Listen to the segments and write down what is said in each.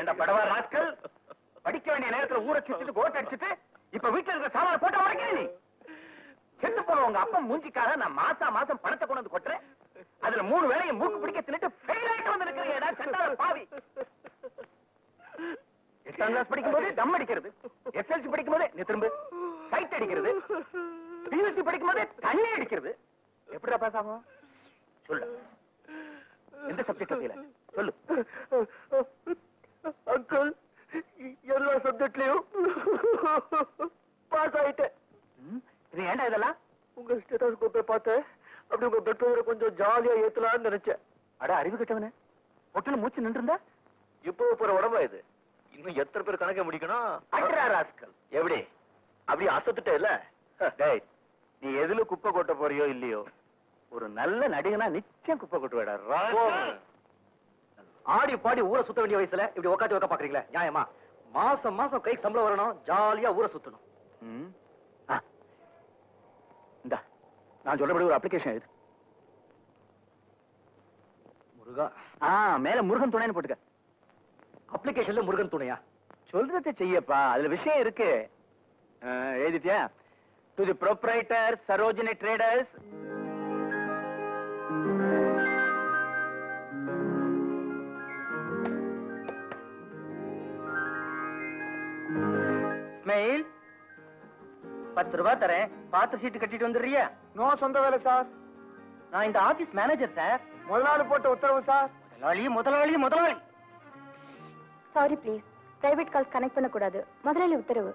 என்ன படவா ராஸ்கல்? படிக்க வேண்டிய நேரத்துல ஊரை சுத்திட்டு கோட் அடிச்சுட்டு இப்ப வீட்டுல இருக்கிற சாமான போட்ட உடைக்கிற நீ? செத்து போன உங்க அப்பா மூஞ்சிக்காக நான் மாசா மாசம் பணத்தை கொண்டு வந்து கொட்டுறேன். அதுல மூணு வேலையை மூக்கு பிடிக்க தின்னுட்டு ஃபெயில் ஆயிட்டு வந்து இருக்கிறீங்க சண்டால பாவி. எட்டாம் கிளாஸ் படிக்கும் போது தம் அடிக்கிறது. எஸ்எல்சி படிக்கும் போது நீ திரும்ப. சைட் அடிக்கிறது. பிஎஸ்சி படிக்கும் போது தண்ணி அடிக்கிறது. எப்படிடா பாஸ் ஆகும்? சொல்லு. எந்த சப்ஜெக்ட் தெரியல சொல்லு. சப்ஜெக்ட்லயும் பாஸ் ஆயிட்டேன். இது ஏன்டா இதெல்லாம்? உங்க ஸ்டேட்டஸ்கோப்பை பார்த்தேன் அப்படி உங்க பெற்றோரை கொஞ்சம் ஜாலியா ஏத்தலாம்னு நினைச்சேன். அட அறிவு கெட்டவனே. பொட்டுல மூச்சு நின்று இருந்தா இப்போ போற உடம்பா இது? இன்னும் எத்தனை பேர் கணக்க முடிக்கணும்? ராஸ்கல். எப்படி? அப்படி அசத்துட்டே இல்ல? டேய் நீ எதுல குப்பை கொட்ட போறியோ இல்லையோ ஒரு நல்ல நடிகனா நிச்சயம் குப்பை கொட்டுவேடா. ஆடி பாடி ஊரை சுத்த வேண்டிய வயசுல இப்படி உட்காந்து வைக்க பாக்குறீங்களா நியாயமா? மாசம் மாசம் கைக்கு சம்பளம் வரணும். ஜாலியா ஊரை சுத்தணும். இந்தா நான் சொல்றபடி ஒரு அப்ளிகேஷன் எழுது முருகா. ஆ மேல முருகன் துணைன்னு போட்டுக்க. அப்ளிகேஷன்ல முருகன் துணையா? சொல்றதை செய்யப்பா. அதுல விஷயம் இருக்கு. எழுதிட்டியா? To the proprietor Sarojini traders பத்து ரூபாய் தரேன். பாத்து சீட்டு கட்டிட்டு வந்துடுறியா? நோ சொந்த வேலை சார். நான் இந்த ஆபீஸ் மேனேஜர் சார். முதலாளி போட்ட உத்தரவு சார். முதலாளி முதலாளி முதலாளி. Sorry please private calls connect பண்ணக்கூடாது. முதலாளி உத்தரவு.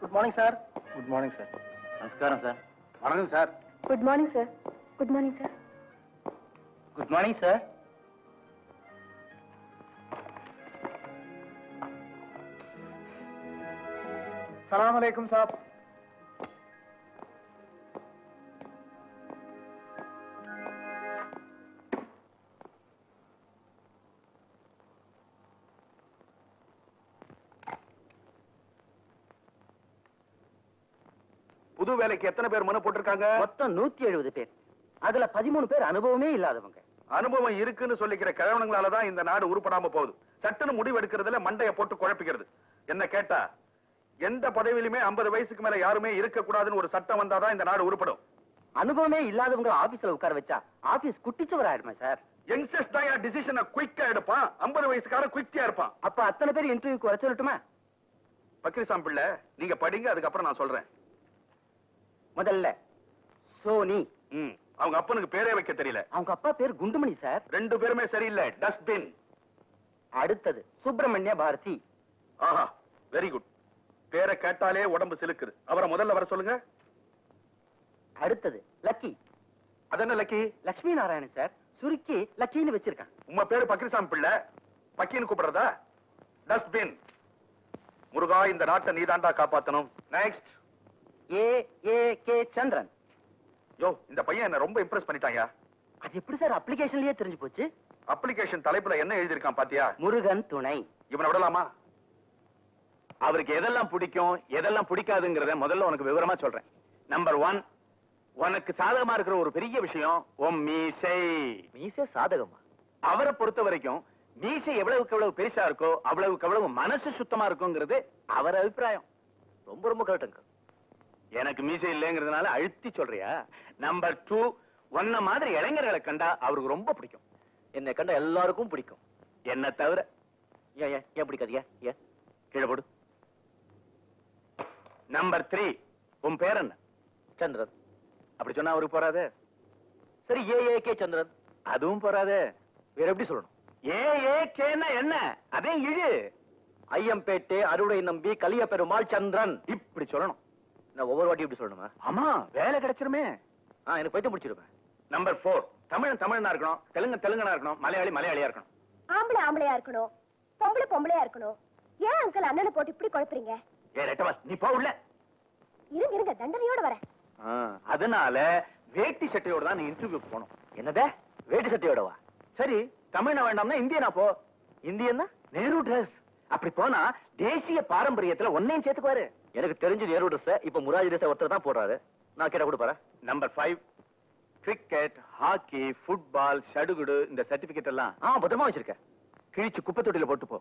Good morning sir good morning sir நமஸ்காரம் சார் வணக்கம் sir good morning sir good morning sir good morning sir சலாம் அலைக்கும் சாப் புது வேலைக்கு எத்தனை பேர் மனு போட்டிருக்காங்க? மொத்தம் நூத்தி எழுபது பேர். அதுல பதிமூணு பேர் அனுபவமே இல்லாதவங்க. அனுபவம் இருக்குன்னு சொல்லிக்கிற கிழவனுங்களால தான் இந்த நாடு உருப்படாம போகுது. சட்டுன்னு முடிவு எடுக்கிறதுல மண்டைய போட்டு குழப்பிக்கிறது. என்ன கேட்டா எந்த பதவியிலுமே 50 வயசுக்கு மேல யாருமே இருக்க கூடாதுன்னு ஒரு சட்டம் வந்தாதான் இந்த நாடு உருப்படும். அனுபவமே இல்லாதவங்க ஆபீஸ்ல உட்கார வச்சா ஆபீஸ் குட்டிச்சுவர் ஆயிடுமே சார். யங்ஸ்டர்ஸ் தான் என் டிசிஷனை குயிக்கா எடுப்பான். 50 வயசுக்காரன் குயிக்கா இருப்பான். அப்ப அத்தனை பேர் இன்டர்வியூக்கு வர சொல்லட்டுமா? பக்ரிசாம் பிள்ளை நீங்க படிங்க அதுக்கப்புறம் நான் சொல்றேன். முதல்ல சோனி. அவங்க அப்பனுக்கு பேரே வைக்க தெரியல. அவங்க அப்பா பேர் குண்டுமணி சார். ரெண்டு பேருமே சரியில்லை டஸ்ட்பின். அடுத்தது சுப்பிரமணிய பாரதி. ஆஹா வெரி குட் பேரை கேட்டாலே உடம்பு சிலுக்குது. அவரை முதல்ல வர சொல்லுங்க. அடுத்தது லக்கி. அது என்ன லக்கி? லட்சுமி நாராயணன் சார். சுருக்கி லக்கின்னு வச்சிருக்கான். உங்க பேரு பக்ரிசாமி பிள்ளை. பக்கின்னு கூப்பிடுறதா? டஸ்ட்பின். முருகா இந்த நாட்டை நீதாண்டா காப்பாத்தணும். நெக்ஸ்ட் ஏ ஏ சந்திரன். யோ இந்த பையன் என்ன ரொம்ப இம்ப்ரெஸ் பண்ணிட்டாங்க அது எப்படி சார் அப்ளிகேஷன்லயே தெரிஞ்சு போச்சு? அப்ளிகேஷன் தலைப்புல என்ன எழுதியிருக்கான் பாத்தியா? முருகன் துணை. இவனை விடலாமா? அவருக்கு எதெல்லாம் பிடிக்கும் எதெல்லாம் பிடிக்காதுங்கிறத முதல்ல உனக்கு விவரமா சொல்றேன். நம்பர் ஒன் உனக்கு சாதகமா இருக்கிற ஒரு பெரிய விஷயம் உன் மீசை. மீசே சாதகமா? அவரை பொறுத்த வரைக்கும் மீசை எவ்வளவுக்கு எவ்வளவு பெருசா இருக்கோ அவ்வளவுக்கு அவ்வளவு மனசு சுத்தமா இருக்குங்கிறது அவர் அபிப்பிராயம். ரொம்ப ரொம்ப கரெக்டுங்க எனக்கு மீசை இல்லைங்கிறதுனால அழுத்தி சொல்றியா? நம்பர் டூ உன்ன மாதிரி இளைஞர்களை கண்டா அவருக்கு ரொம்ப பிடிக்கும். என்னை கண்ட எல்லாருக்கும் பிடிக்கும். என்ன தவிர ஏன் ஏன் ஏன் பிடிக்காது ஏன்? ஏன் கீழே போடு. நம்பர் த்ரீ உன் பேர் என்ன? சந்திரன். அப்படி சொன்னா அவருக்கு போறாது சரி ஏ ஏ கே சந்திரன். அதுவும் போறாது வேற எப்படி சொல்லணும்? ஏ ஏ கேன்னா என்ன? அதே இழு. ஐயம்பேட்டை அருளை நம்பி கலிய பெருமாள் சந்திரன். இப்படி சொல்லணும். நான் ஒவ்வொரு வாட்டி எப்படி சொல்லணுமா? ஆமா வேலை கிடைச்சிருமே. ஆ எனக்கு பைத்தியம் பிடிச்சிருப்பேன். நம்பர் ஃபோர் தமிழன் தமிழனா இருக்கணும் தெலுங்கு தெலுங்கனா இருக்கணும் மலையாளி மலையாளியா இருக்கணும். ஆம்பளை ஆம்பளையா இருக்கணும் பொம்பளை பொம்பளையா இருக்கணும். ஏன் அங்கிள் அண்ணனை போட்டு இப்படி குழப்புறீங்க? ஏ ரெட்டவாஸ் நீ போ உள்ள. இருங்க இருங்க தண்டனையோட வரேன். ஆ, அதனால வேட்டி சட்டையோட தான் நீ இன்டர்வியூக்கு போகணும். என்னதே? வேட்டு சட்டையோடவா? சரி தமிழ்னா வேண்டாம்னா இந்தியனா போ. இந்தியன்னா? நேரு டிரஸ் அப்படி போனா தேசிய பாரம்பரியத்துல ஒன்னையும் சேர்த்துக்குவாரு. எனக்கு தெரிஞ்சு நேரு ட்ரெஸ் இப்ப முராஜி ட்ரெஸ் ஒருத்தர் தான் போடுறாரு. நான் கேட்ட கொடுப்பாரு? Number five cricket hockey football சடுகுடு இந்த சர்டிபிகேட் எல்லாம். ஆ பத்திரமா வச்சிருக்கேன் கிழிச்சு குப்பை தொட்டியில போட்டு போ.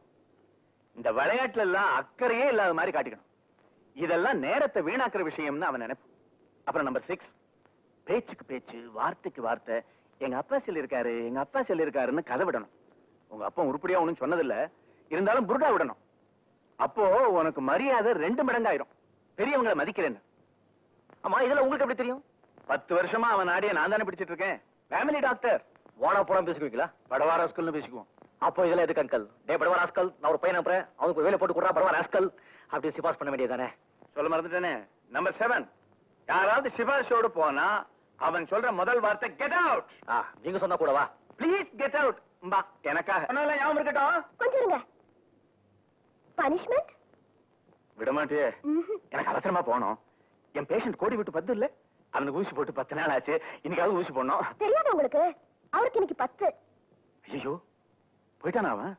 இந்த விளையாட்டுல எல்லாம் அக்கறையே இல்லாத மாதிரி காட்டிக்கணும். இதெல்லாம் நேரத்தை வீணாக்குற விஷயம்னு அவன் நினைப்பு. அப்புறம் நம்பர் சிக்ஸ் பேச்சுக்கு பேச்சு வார்த்தைக்கு வார்த்தை. எங்க அப்பா சொல்லியிருக்காரு எங்க அப்பா சொல்லியிருக்காருன்னு கதை விடணும். உங்க அப்பா உருப்படியா ஒண்ணும் சொன்னதில்ல. இருந்தாலும் புருடா விடணும். அப்போ உனக்கு மரியாதை ரெண்டு மடங்காயிரும். பெரியவங்களை மதிக்கிறேன்னு. ஆமா இதெல்லாம் உங்களுக்கு எப்படி தெரியும்? பத்து வருஷமா அவன் நாடிய நான் தானே பிடிச்சிட்டு இருக்கேன். ஃபேமிலி டாக்டர் ஓனா போனா பேசிக்குவீங்களா? படவார ஸ்கூல்னு பேசிக்குவோம். அப்போ இதெல்லாம் எதுக்கு அங்கல் டே படவா ராஸ்கல் நான் ஒரு பையன் அனுப்புறேன் அவனுக்கு வேலை போட்டு கொடுறா படவா ராஸ்கல் அப்படி சிபாஸ் பண்ண வேண்டியதானே சொல்ல மறந்துட்டேனே. நம்பர் செவன் யாராவது சிபாஷோடு போனா அவன் சொல்ற முதல் வார்த்தை கெட் அவுட் நீங்க சொன்னா கூடவா ப்ளீஸ் கெட் அவுட் எனக்காக. ஞாபகம் இருக்கட்டும். கொஞ்சம் இருங்க. பனிஷ்மெண்ட் விட மாட்டியே எனக்கு அவசரமா போகணும். என் பேஷண்ட் கோடி விட்டு பத்து இல்ல. அவனுக்கு ஊசி போட்டு பத்து நாள் ஆச்சு. இன்னைக்காவது ஊசி போடணும். தெரியாது உங்களுக்கு? அவருக்கு இன்னைக்கு பத்து. ஐயோ போயிட்டானா அவன்?